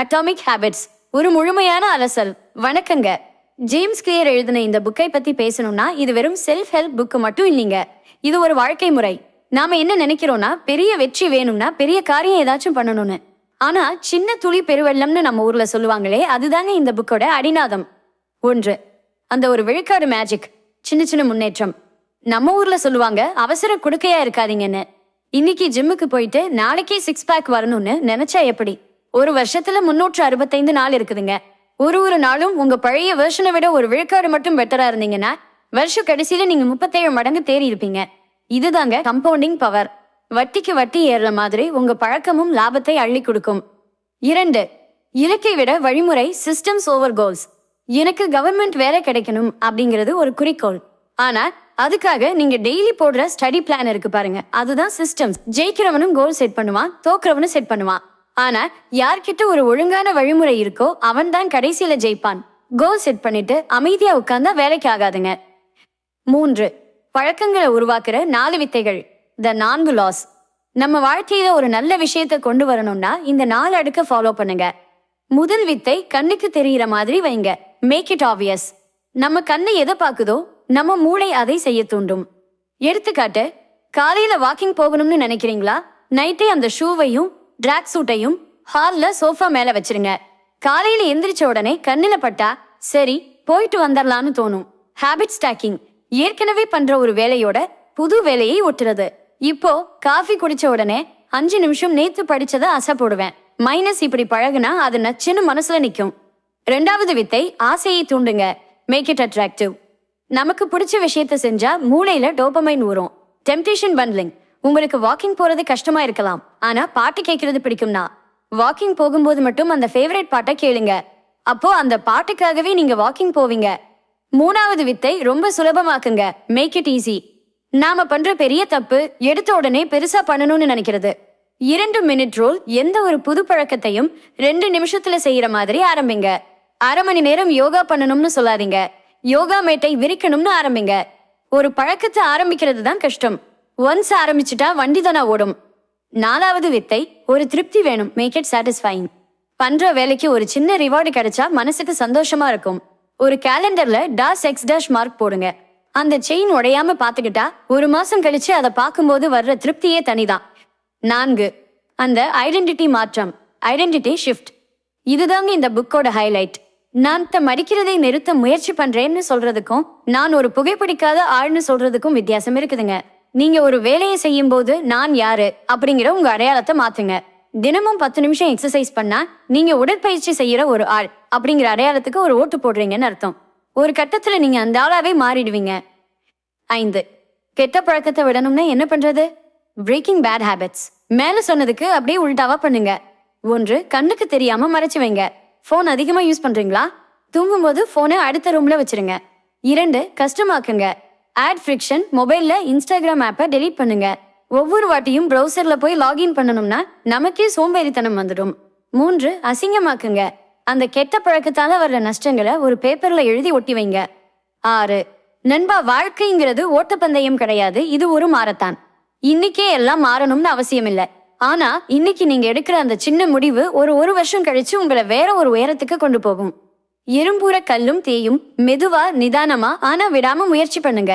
Atomic habits ஒரு முழுமையான அலசல். வணக்கங்க. ஜேம்ஸ் கிளியர் எழுதின இந்த புக்கை பத்தி பேசணும்னா இது வெறும் செல்ஃப் ஹெல்ப் புக்கு மட்டும் இல்லைங்க. இது ஒரு வாழ்க்கை முறை. நாம என்ன நினைக்கிறோம்னா பெரிய வெற்றி வேணும்னா பெரிய காரியம் ஏதாச்சும் பண்ணணும்னு. ஆனா சின்ன துளி பெருவெள்ளம்னு நம்ம ஊர்ல சொல்லுவாங்களே அதுதாங்க இந்த புக்கோட அடிநாதம். ஒன்று அந்த ஒரு விழுக்காடு மேஜிக் சின்ன சின்ன முன்னேற்றம். நம்ம ஊர்ல சொல்லுவாங்க அவசர குடுக்கையா இருக்காதீங்கன்னு. இன்னைக்கு ஜிம்முக்கு போயிட்டு நாளைக்கே சிக்ஸ் பேக் வரணும்னு நினைச்சா எப்படி? ஒரு வருஷத்துல முன்னூற்று அறுபத்தைந்து நாள் இருக்குதுங்க. ஒரு ஒரு நாளும் உங்க பழைய வெர்ஷனை விட ஒரு விழுக்காடு மட்டும் பெட்டரா இருந்தீங்கன்னா வருஷ கடைசியில நீங்க முப்பத்தேழு மடங்கு தேறி இருப்பீங்க. இதுதாங்க கம்பவுண்டிங் பவர் வட்டிக்கு வட்டி ஏறுற மாதிரி உங்க பழக்கமும் லாபத்தை அள்ளி கொடுக்கும். இரண்டு இலக்கை விட வழிமுறை சிஸ்டம்ஸ் ஓவர் கோல்ஸ் எனக்கு கவர்மெண்ட் வேலை கிடைக்கணும் அப்படிங்கிறது ஒரு குறிக்கோள். ஆனா அதுக்காக நீங்க டெய்லி போடுற ஸ்டடி பிளான் இருக்கு பாருங்க. அதுதான் சிஸ்டம்ஸ் ஜெயிக்கிறவனும் கோல் செட் பண்ணுவான் தோக்குறவனும் செட் பண்ணுவான். ஆனா யார்கிட்ட ஒரு ஒழுங்கான வழிமுறை இருக்கோ அவன் தான் கடைசியில ஜெயிப்பான். கோல் செட் பண்ணிட்டு அமைதியா உட்கார்ந்தா வேலைக்கு ஆகாதுங்க. மூன்று பழக்கங்களை உருவாக்குற நாலு வித்தைகள். த நான்கு லாஸ் நம்ம வாழ்க்கையில ஒரு நல்ல விஷயத்தை கொண்டு வரணும்னா இந்த நாலு அடுக்க ஃபாலோ பண்ணுங்க. முதல் வித்தை கண்ணுக்கு தெரியிற மாதிரி வைங்க. மேக் இட் ஆப்வியஸ் நம்ம கண்ணு எதை பார்க்குதோ நம்ம மூளை அதை செய்ய தூண்டும். எடுத்துக்காட்டு காலையில வாக்கிங் போகணும்னு நினைக்கிறீங்களா? நைட்டே அந்த ஷூவையும் ட்ராக் சூட்டையும் ஹால்ல சோஃபா மேல வச்சிருங்க. காலையில எந்திரிச்ச உடனே கண்ணில் பட்டா சரி போயிட்டு வந்துடலான்னு தோணும். ஹாபிட் ஸ்டாக்கிங் ஏற்கனவே பண்ற ஒரு வேலையோட புது வேலையை ஒட்டுறது. இப்போ காஃபி குடிச்ச உடனே அஞ்சு நிமிஷம் நேத்து படிச்சதை அசை போடுவேன். மைனஸ் இப்படி பழகுனா அது நச்சுன்னு மனசுல நிக்கும். ரெண்டாவது வித்தை ஆசையை தூண்டுங்க. மேக் இட் அட்ராக்டிவ் நமக்கு பிடிச்ச விஷயத்த செஞ்சா மூளையில டோபமைன் ஊறும். டெம்டேஷன் பண்ட்லிங் உங்களுக்கு வாக்கிங் போறது கஷ்டமா இருக்கலாம். ஆனா பாட்டு கேட்கறது பிடிக்கும்னா. வாக்கிங் போகும்போது மட்டும் அந்த ஃபேவரட் பாட்டை கேளுங்க. அப்போ அந்த பாட்டுக்காகவே நீங்க வாக்கிங் போவீங்க. மூணாவது வித்தை ரொம்ப சுலபமாக்குங்க. மேக் இட் ஈஸி நாம பண்ற பெரிய தப்பு எடுத்த உடனே பெருசா பண்ணணும்னு நினைக்கிறது. இரண்டு மினிட் ரோல் எந்த ஒரு புது பழக்கத்தையும் ரெண்டு நிமிஷத்துல செய்யற மாதிரி ஆரம்பிங்க. அரை மணி நேரம் யோகா பண்ணணும்னு சொல்லாதீங்க. யோகா மேட்டை விரிக்கணும்னு ஆரம்பிங்க. ஒரு பழக்கத்தை ஆரம்பிக்கிறது தான் கஷ்டம். ஒன்ஸ் ஆரம்பிச்சுட்டா வண்டி தானே ஓடும். நாலாவது வித்தை ஒரு திருப்தி வேணும். மேக் இட் சாட்டிஸ்ஃபைங் பண்ற வேலைக்கு ஒரு சின்ன ரிவார்டு கிடைச்சா மனசுக்கு சந்தோஷமா இருக்கும். ஒரு கேலண்டர்ல டாஸ் எக்ஸ் டேஷ் மார்க் போடுங்க. அந்த செயின் உடையாம பாத்துக்கிட்டா ஒரு மாசம் கழிச்சு அதை பார்க்கும்போது வர்ற திருப்தியே தனிதான். நான்கு அந்த ஐடென்டிட்டி மாற்றம். ஐடென்டிட்டி ஷிஃப்ட் இதுதாங்க இந்த புக்கோட ஹைலைட் நான் த மடிக்கிறதை நிறுத்த முயற்சி பண்றேன்னு சொல்றதுக்கும் நான் ஒரு புகைப்பிடிக்காத ஆள்னு சொல்றதுக்கும் வித்தியாசம் இருக்குதுங்க. நீங்க ஒரு வேலையை செய்யும் போது நான் யாரு அப்படிங்கிற உங்க அடையாளத்தை மாத்துங்க. தினமும் பத்து நிமிஷம் எக்ஸசைஸ் பண்ணா நீங்க உடற்பயிற்சி செய்யற ஒரு ஆள் அப்படிங்கிற அடையாளத்துக்கு ஒரு ஓட்டு போடுறீங்கன்னு அர்த்தம். ஒரு கட்டத்துல நீங்க அந்த ஆளாவே மாறிடுவீங்க. ஐந்து. கெட்ட பழக்கத்தை விடணும்னா என்ன பண்றது? பிரேக்கிங் பேட் ஹேபிட்ஸ் மேல சொன்னதுக்கு அப்படியே உள்டாவா பண்ணுங்க. ஒன்று கண்ணுக்கு தெரியாம மறைச்சு வைங்க. ஃபோன் அதிகமா யூஸ் பண்றீங்களா? தூங்கும்போது போனை அடுத்த ரூம்ல வச்சிருங்க. இரண்டு கஷ்டமாக்குங்க. ஆட் ஃப்ரிக்ஷன் மொபைலில் இன்ஸ்டாகிராம் ஆப்பை டெலீட் பண்ணுங்க. ஒவ்வொரு வாட்டியும் ப்ரௌசரில் போய் லாகின் பண்ணணும்னா நமக்கே சோம்பேறித்தனம் வந்துடும். மூன்று அசிங்கமாக்குங்க. அந்த கெட்ட பழக்கத்தால வர்ற நஷ்டங்களை ஒரு பேப்பர்ல எழுதி ஒட்டி வைங்க. ஆறு நண்பா வாழ்க்கைங்கிறது ஓட்டப்பந்தயம் கிடையாது. இது ஒரு மாரத்தான் இன்னைக்கே எல்லாம் மாறணும்னு அவசியம் இல்லை ஆனா இன்னைக்கு நீங்க எடுக்கிற அந்த சின்ன முடிவு ஒரு ஒரு வருஷம் கழிச்சு உங்களை வேற ஒரு உயரத்துக்கு கொண்டு போகும். எறும்பூர கல்லும் தேயும் மெதுவா நிதானமா ஆனா விடாம முயற்சி பண்ணுங்க.